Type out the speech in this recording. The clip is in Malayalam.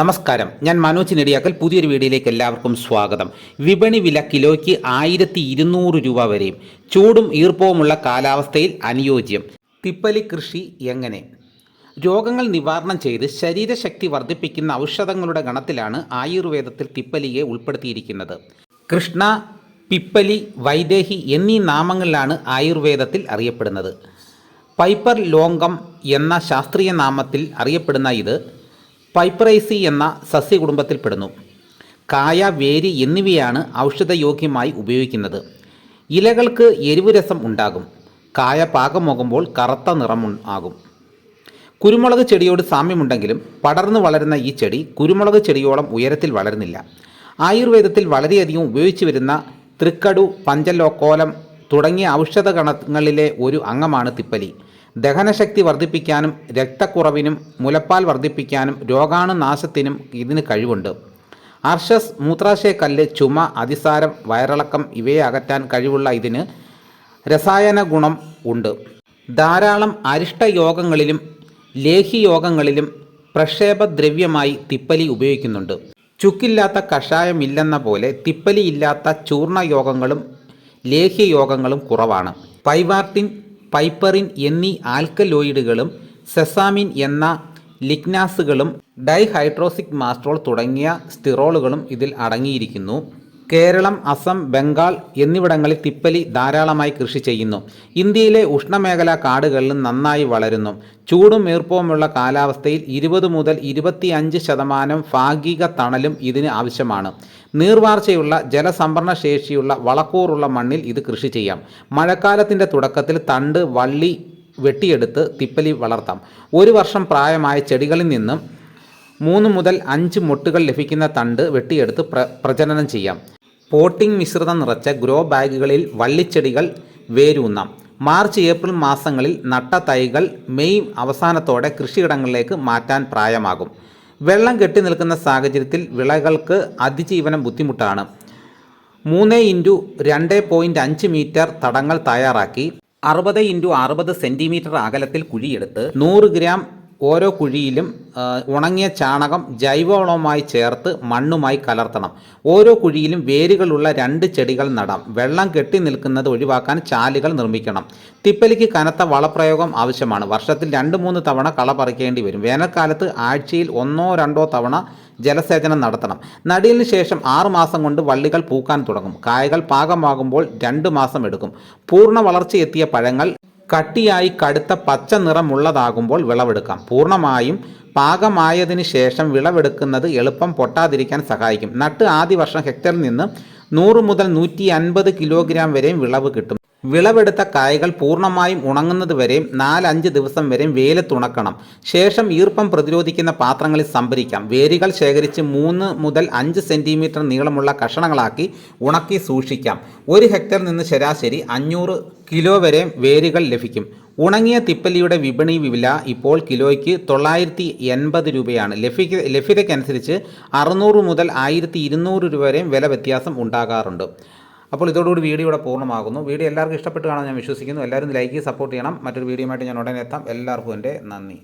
നമസ്കാരം. ഞാൻ മനോജ് നെടിയാക്കൽ. പുതിയൊരു വീഡിയോയിലേക്ക് എല്ലാവർക്കും സ്വാഗതം. വിപണി വില കിലോയ്ക്ക് ആയിരത്തി ഇരുന്നൂറ് രൂപ വരെയും. ചൂടും ഈർപ്പവുമുള്ള കാലാവസ്ഥയിൽ അനുയോജ്യം. തിപ്പലി കൃഷി എങ്ങനെ? രോഗങ്ങൾ നിവാരണം ചെയ്ത് ശരീരശക്തി വർദ്ധിപ്പിക്കുന്ന ഔഷധങ്ങളുടെ ഗണത്തിലാണ് ആയുർവേദത്തിൽ തിപ്പലിയെ ഉൾപ്പെടുത്തിയിരിക്കുന്നത്. കൃഷ്ണ പിപ്പലി വൈദേഹി എന്നീ നാമങ്ങളിലാണ് ആയുർവേദത്തിൽ അറിയപ്പെടുന്നത്. പൈപ്പർ ലോങ്കം എന്ന ശാസ്ത്രീയ നാമത്തിൽ അറിയപ്പെടുന്ന ഇത് പൈപ്പറൈസി എന്ന സസ്യകുടുംബത്തിൽപ്പെടുന്നു കായ വേര് എന്നിവയാണ് ഔഷധയോഗ്യമായി ഉപയോഗിക്കുന്നത്. ഇലകൾക്ക് എരിവ് രസം ഉണ്ടാകും. കായ പാകമാകുമ്പോൾ കറുത്ത നിറം ആകും. കുരുമുളക് ചെടിയോട് സാമ്യമുണ്ടെങ്കിലും പടർന്നു വളരുന്ന ഈ ചെടി കുരുമുളക് ചെടിയോളം ഉയരത്തിൽ വളരുന്നില്ല. ആയുർവേദത്തിൽ വളരെയധികം ഉപയോഗിച്ചു വരുന്ന തൃക്കടു പഞ്ചലോക്കോലം തുടങ്ങിയ ഔഷധ ഗണങ്ങളിലെ ഒരു അംഗമാണ് തിപ്പലി. ദഹനശക്തി വർദ്ധിപ്പിക്കാനും രക്തക്കുറവിനും മുലപ്പാൽ വർദ്ധിപ്പിക്കാനും രോഗാണുനാശത്തിനും ഇതിന് കഴിവുണ്ട്. അർഷസ് മൂത്രാശയക്കല്ല് ചുമ അതിസാരം വയറിളക്കം ഇവയെ അകറ്റാൻ കഴിവുള്ള ഇതിന് രസായന ഗുണം ഉണ്ട്. ധാരാളം അരിഷ്ടയോഗങ്ങളിലും ലേഹ്യയോഗങ്ങളിലും പ്രക്ഷേപദ്രവ്യമായി തിപ്പലി ഉപയോഗിക്കുന്നുണ്ട്. ചുക്കില്ലാത്ത കഷായമില്ലെന്ന പോലെ തിപ്പലി ഇല്ലാത്ത ചൂർണയോഗങ്ങളും ലേഹ്യയോഗങ്ങളും കുറവാണ്. പൈവാർട്ടിൻ പൈപ്പറിൻ എന്നീ ആൽക്കലോയിഡുകളും സെസാമിൻ എന്ന ലിഗ്നാസുകളും ഡൈഹൈഡ്രോസിക് മാസ്ട്രോൾ തുടങ്ങിയ സ്റ്റിറോളുകളും ഇതിൽ അടങ്ങിയിരിക്കുന്നു. കേരളം അസം ബംഗാൾ എന്നിവിടങ്ങളിൽ തിപ്പലി ധാരാളമായി കൃഷി ചെയ്യുന്നു. ഇന്ത്യയിലെ ഉഷ്ണമേഖലാ കാടുകളിലും നന്നായി വളരുന്നു. ചൂടും ഈർപ്പവുമുള്ള കാലാവസ്ഥയിൽ ഇരുപത് മുതൽ ഇരുപത്തിയഞ്ച് ശതമാനം ഭാഗിക തണലും ഇതിന് ആവശ്യമാണ്. നീർവാർച്ചയുള്ള ജലസംഭരണ ശേഷിയുള്ള വളക്കൂറുള്ള മണ്ണിൽ ഇത് കൃഷി ചെയ്യാം. മഴക്കാലത്തിന്റെ തുടക്കത്തിൽ തണ്ട് വള്ളി വെട്ടിയെടുത്ത് തിപ്പലി വളർത്താം. ഒരു വർഷം പ്രായമായ ചെടികളിൽ നിന്നും മൂന്ന് മുതൽ അഞ്ച് മുട്ടുകൾ ലഭിക്കുന്ന തണ്ട് വെട്ടിയെടുത്ത് പ്ര പ്രജനനം ചെയ്യാം. പോട്ടിംഗ് മിശ്രിതം നിറച്ച ഗ്രോ ബാഗുകളിൽ വള്ളിച്ചെടികൾ വേരൂന്നാം. മാർച്ച് ഏപ്രിൽ മാസങ്ങളിൽ നട്ട തൈകൾ മെയ് അവസാനത്തോടെ കൃഷിയിടങ്ങളിലേക്ക് മാറ്റാൻ പ്രായമാകും. വെള്ളം കെട്ടി നിൽക്കുന്ന സാഹചര്യത്തിൽ വിളകൾക്ക് അതിജീവനം ബുദ്ധിമുട്ടാണ്. മൂന്ന് ഇന്റു രണ്ട് പോയിന്റ് അഞ്ച് മീറ്റർ തടങ്ങൾ തയ്യാറാക്കി. അറുപത് ഇന്റു അറുപത് സെന്റിമീറ്റർ അകലത്തിൽ കുഴിയെടുത്ത് നൂറ് ഗ്രാം ഓരോ കുഴിയിലും ഉണങ്ങിയ ചാണകം ജൈവവളവുമായി ചേർത്ത് മണ്ണുമായി കലർത്തണം. ഓരോ കുഴിയിലും വേരുകളുള്ള രണ്ട് ചെടികൾ നടാം. വെള്ളം കെട്ടി നിൽക്കുന്നത് ഒഴിവാക്കാൻ ചാലുകൾ നിർമ്മിക്കണം. തിപ്പലിക്ക് കനത്ത വളപ്രയോഗം ആവശ്യമാണ്. വർഷത്തിൽ രണ്ട് മൂന്ന് തവണ കള പറിക്കേണ്ടി വരും. വേനൽക്കാലത്ത് ആഴ്ചയിൽ ഒന്നോ രണ്ടോ തവണ ജലസേചനം നടത്തണം. നടിയലിന് ശേഷം ആറു മാസം കൊണ്ട് വള്ളികൾ പൂക്കാൻ തുടങ്ങും. കായകൾ പാകമാകുമ്പോൾ രണ്ട് മാസം എടുക്കും. പൂർണ വളർച്ചയെത്തിയ പഴങ്ങൾ കട്ടിയായി കടുത്ത പച്ച നിറമുള്ളതാകുമ്പോൾ വിളവെടുക്കാം. പൂർണമായും പാകമായതിനു ശേഷം വിളവെടുക്കുന്നത് എളുപ്പം പൊട്ടാതിരിക്കാൻ സഹായിക്കും. നട്ട് ആദ്യ വർഷം ഹെക്ടറിൽ നിന്ന് നൂറ് മുതൽ നൂറ്റി അൻപത് കിലോഗ്രാം വരെയും വിളവ് കിട്ടും. വിളവെടുത്ത കായകൾ പൂർണമായും ഉണങ്ങുന്നത് വരെയും നാലഞ്ച് ദിവസം വരെയും വെയിലത്തുണക്കണം ശേഷം ഈർപ്പം പ്രതിരോധിക്കുന്ന പാത്രങ്ങളിൽ സംഭരിക്കാം. വേരുകൾ ശേഖരിച്ച് മൂന്ന് മുതൽ അഞ്ച് സെന്റിമീറ്റർ നീളമുള്ള കഷണങ്ങളാക്കി ഉണക്കി സൂക്ഷിക്കാം. ഒരു ഹെക്ടറിൽ നിന്ന് ശരാശരി അഞ്ഞൂറ് കിലോ വരെ വേരുകൾ ലഭിക്കും. ഉണങ്ങിയ തിപ്പലിയുടെ വിപണി വില ഇപ്പോൾ കിലോയ്ക്ക് തൊള്ളായിരത്തി എൺപത് രൂപയാണ്. ലഭിക്ക ലഭ്യതയ്ക്കനുസരിച്ച് അറുന്നൂറ് മുതൽ ആയിരത്തി ഇരുന്നൂറ് രൂപ വരെയും വില വ്യത്യാസം ഉണ്ടാകാറുണ്ട്. അപ്പോൾ ഇതോടുകൂടി വീഡിയോ ഇവിടെ പൂർണമാകുന്നു. വീഡിയോ എല്ലാവർക്കും ഇഷ്ടപ്പെട്ട് കാണാൻ ഞാൻ വിശ്വസിക്കുന്നു. എല്ലാവരും ലൈക്ക് സപ്പോർട്ട് ചെയ്യണം. മറ്റൊരു വീഡിയോയുമായിട്ട് ഞാൻ ഉടനെ എത്താം. എല്ലാവർക്കും എന്റെ നന്ദി.